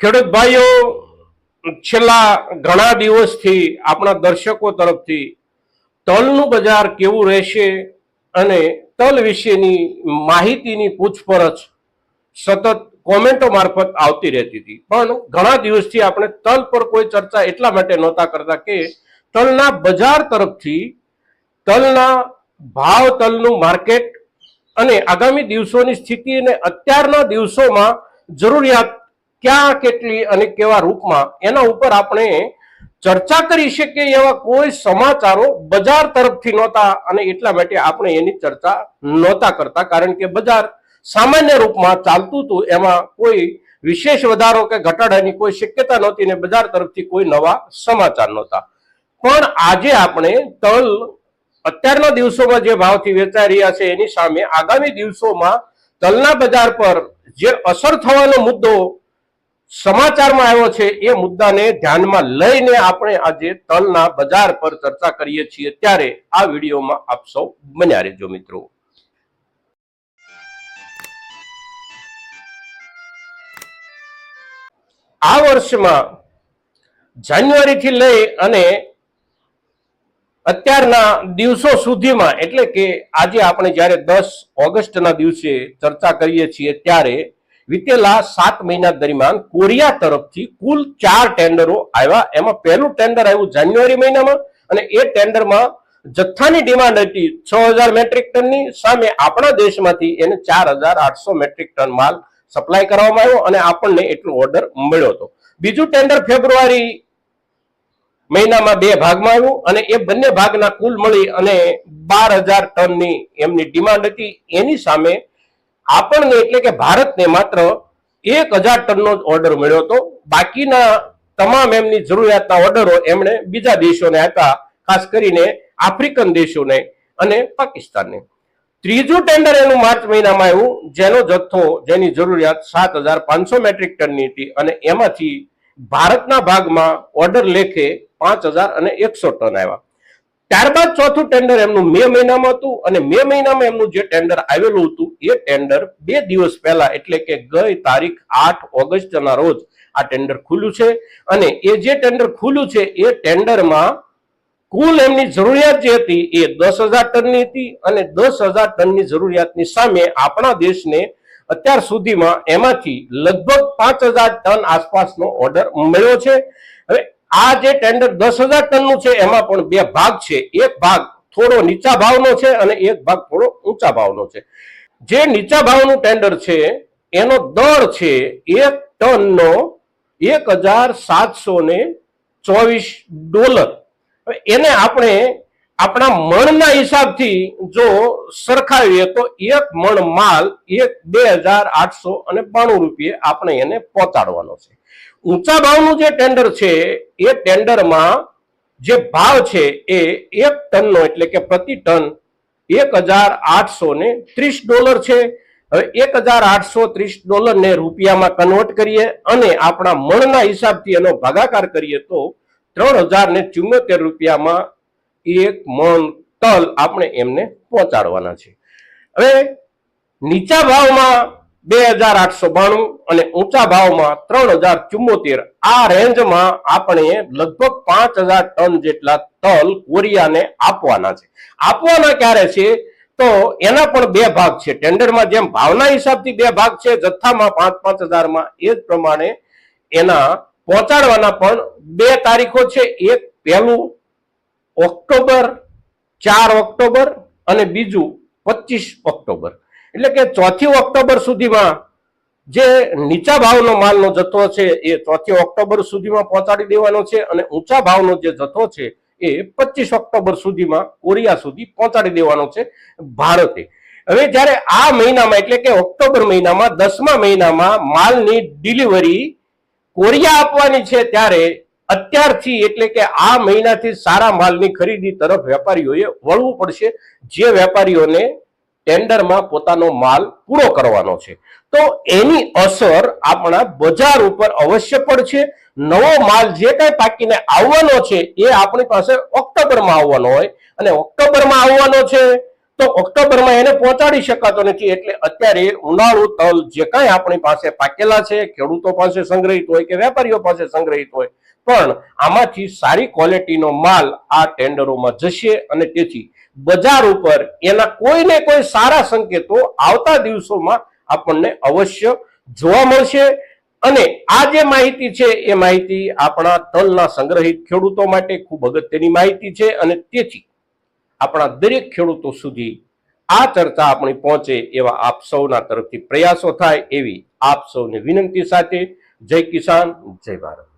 ખેડૂત ભાઈઓ છેલ્લા ઘણા દિવસથી આપણા દર્શકો તરફથી તલનું બજાર કેવું રહેશે અને તલ વિશેની માહિતીની પૂછપરછ સતત કોમેન્ટો મારફત આવતી રહેતી હતી. પણ ઘણા દિવસથી આપણે તલ પર કોઈ ચર્ચા એટલા માટે નહોતા કરતા કે તલના બજાર તરફથી તલના ભાવ તલનું માર્કેટ અને આગામી દિવસોની સ્થિતિ અને અત્યારના દિવસોમાં જરૂરિયાત ક્યાં કેટલી અને કેવા રૂપમાં? એના ઉપર આપણે ચર્ચા કરી શકીએ એવા કોઈ સમાચારો બજાર તરફથી નહોતા અને એટલા માટે આપણે એની ચર્ચા નહોતા કરતા. કારણ કે બજાર સામાન્ય રૂપમાં ચાલતું હતું. એમાં કોઈ વિશેષ વધારો કે ઘટાડાની કોઈ શક્યતા નહોતી ને બજાર તરફથી કોઈ નવા સમાચાર નહોતા. પણ આજે આપણે તલ અત્યારના દિવસોમાં જે ભાવથી વેચાઈ રહ્યા છે એની સામે આગામી દિવસોમાં તલના બજાર પર જે અસર થવાનો મુદ્દો સમાચારમાં આવ્યો છે એ મુદ્દાને ધ્યાનમાં લઈને આપણે આજે તલના બજાર પર ચર્ચા કરીએ છીએ. ત્યારે આ વિડીયોમાં આપ સૌ બન્યા રહેજો મિત્રો. આ વર્ષમાં જાન્યુઆરીથી લઈ અને અત્યારના દિવસો સુધીમાં, એટલે કે આજે આપણે જ્યારે દસ ઓગસ્ટના દિવસે ચર્ચા કરીએ છીએ, ત્યારે વીતેલા સાત મહિના દરમિયાન કોરિયા તરફથી કુલ ચાર ટેન્ડરો આવ્યા. એમાં પહેલું ટેન્ડર આવ્યું જાન્યુઆરી મહિનામાં અને એ ટેન્ડરમાં જથ્થાની ડિમાન્ડ હતી છ હજાર મેટ્રિક ટનની. સામે આપણા દેશમાંથી એને ચાર હજાર આઠસો મેટ્રિક ટન માલ સપ્લાય કરવામાં આવ્યો અને આપણને એટલો ઓર્ડર મળ્યો હતો. બીજું ટેન્ડર ફેબ્રુઆરી મહિનામાં બે ભાગમાં આવ્યું અને એ બંને ભાગના કુલ મળી અને બાર હજાર ટનની એમની ડિમાન્ડ હતી. એની સામે આપણને એટલે કે ભારતને માત્ર એક હજાર ટનનો જ ઓર્ડર મળ્યો હતો. બાકીના તમામ એમની જરૂરિયાતના ઓર્ડરો એમણે બીજા દેશોને આપ્યા, ખાસ કરીને આફ્રિકન દેશોને અને પાકિસ્તાનને. ત્રીજું ટેન્ડર એનું માર્ચ મહિનામાં આવ્યું, જેનો જથ્થો, જેની જરૂરિયાત સાત હજાર પાંચસો મેટ્રિક ટનની હતી અને એમાંથી ભારતના ભાગમાં ઓર્ડર લેખે પાંચ હજાર અને એકસો ટન આવ્યા. ત્યારબાદ ચોથું ટેન્ડર એમનું મે મહિનામાં હતું અને મે મહિનામાં એમનું જે ટેન્ડર આવેલું હતું, એ ટેન્ડર બે દિવસ પહેલા, એટલે કે ગઈ તારીખ આઠ ઓગસ્ટના રોજ આ ટેન્ડર ખુલ્યું છે. અને એ જે ટેન્ડર ખુલ્યું છે, એ ટેન્ડરમાં કુલ એમની જરૂરિયાત જે હતી, એ દસ હજાર ટનની હતી અને દસ હજાર ટનની જરૂરિયાતની સામે આપણા દેશને અત્યાર સુધીમાં એમાંથી લગભગ પાંચ હજાર ટન આસપાસનો ઓર્ડર મળ્યો છે. હવે આ જે ટેન્ડર દસ હજાર ટનનું છે, એમાં પણ બે ભાગ છે. એક ભાગ થોડો નીચા ભાવનો છે અને એક ભાગ થોડો ઊંચા ભાવનો છે. જે નીચા ભાવનું ટેન્ડર છે, એનો દર છે એક ટનનો એક હજાર સાતસો ને ચોવીસ ડોલર. એને આપણે આપણા મણના હિસાબથી જો સરખાવીએ તો એક મણ માલ એક બે હજાર આઠસો અને બાણું રૂપિયે આપણે એને પહોંચાડવાનો છે. ઊંચા ભાવનું જે ટેન્ડર છે, એ ટેન્ડરમાં જે ભાવ છે, એ એક ટનનો એટલે કે પ્રતિ ટન એક હજાર આઠસો ને ત્રીસ ડોલર છે. હવે એક હજાર આઠસો ત્રીસ ડોલરને રૂપિયામાં કન્વર્ટ કરીએ અને આપણા મણના હિસાબથી એનો ભાગાકાર કરીએ તો ત્રણ હજાર ને ચુમ્મોતેર રૂપિયામાં એક મણ તલ આપણે એમને પહોંચાડવાના છે. હવે નીચા ભાવમાં બે હજાર આઠસો બાણું અને ઊંચા ભાવમાં ત્રણ હજાર ચુમ્મોતેર આ રેન્જમાં આપણે લગભગ પાંચ હજાર ટન જેટલા તલ કોરિયાને આપવાના છે. આપવાના ક્યારે છે? તો એના પણ બે ભાગ છે. ટેન્ડરમાં જેમ ભાવના હિસાબથી બે ભાગ છે, જથ્થામાં પાંચ પાંચ હજારમાં એ જ પ્રમાણે એના પહોંચાડવાના પણ બે તારીખો છે. એક પહેલું ઓક્ટોબર, ચાર ઓક્ટોબર અને બીજું પચીસ ઓક્ટોબર. એટલે કે ચોથી ઓક્ટોબર સુધીમાં જે નીચા ભાવનો માલનો જથ્થો છે, એ ચોથી ઓક્ટોબર સુધીમાં પહોંચાડી દેવાનો છે અને ઊંચા ભાવનો જે જથ્થો છે, એ પચીસ ઓક્ટોબર સુધીમાં કોરિયા સુધી પહોંચાડી દેવાનો છે ભારતે. હવે જ્યારે આ મહિનામાં, એટલે કે ઓક્ટોબર મહિનામાં, દસમા મહિનામાં માલની ડિલિવરી કોરિયા આપવાની છે, ત્યારે અત્યારથી એટલે કે આ મહિનાથી સારા માલની ખરીદી તરફ વેપારીઓએ વળવું પડશે, જે વેપારીઓને ટેન્ડરમાં પોતાનો માલ પૂરો કરવાનો છે. તો એની અસર આપણા બજાર ઉપર અવશ્ય પડશે. નવો માલ જે કઈ પાકીને આવવાનો છે એ આપણી પાસે ઓક્ટોબરમાં આવવાનો હોય અને ઓક્ટોબરમાં આવવાનો છે. તો ઓક્ટોબરમાં એને પહોંચાડી શકાતો નથી એટલે અત્યારે ઉનાળુ તલ જે કાંઈ આપણી પાસે પાકેલા છે, ખેડૂતો પાસે સંગ્રહિત હોય કે વેપારીઓ પાસે સંગ્રહિત હોય, પણ આમાંથી સારી ક્વોલિટીનો માલ આ ટેન્ડરોમાં જશે અને તેથી બજાર ઉપર એના કોઈને કોઈ સારા સંકેતો આવતા દિવસોમાં આપણને અવશ્ય જોવા મળશે. અને આ જે માહિતી છે, એ માહિતી આપણા તલના સંગ્રહિત ખેડૂતો માટે ખૂબ અગત્યની માહિતી છે અને તેથી આપણા દરેક ખેડૂતો સુધી આ ચર્ચા આપણી પહોંચે એવા આપ સૌના તરફથી પ્રયાસો થાય એવી આપ સૌને વિનંતી સાથે જય કિસાન, જય ભારત.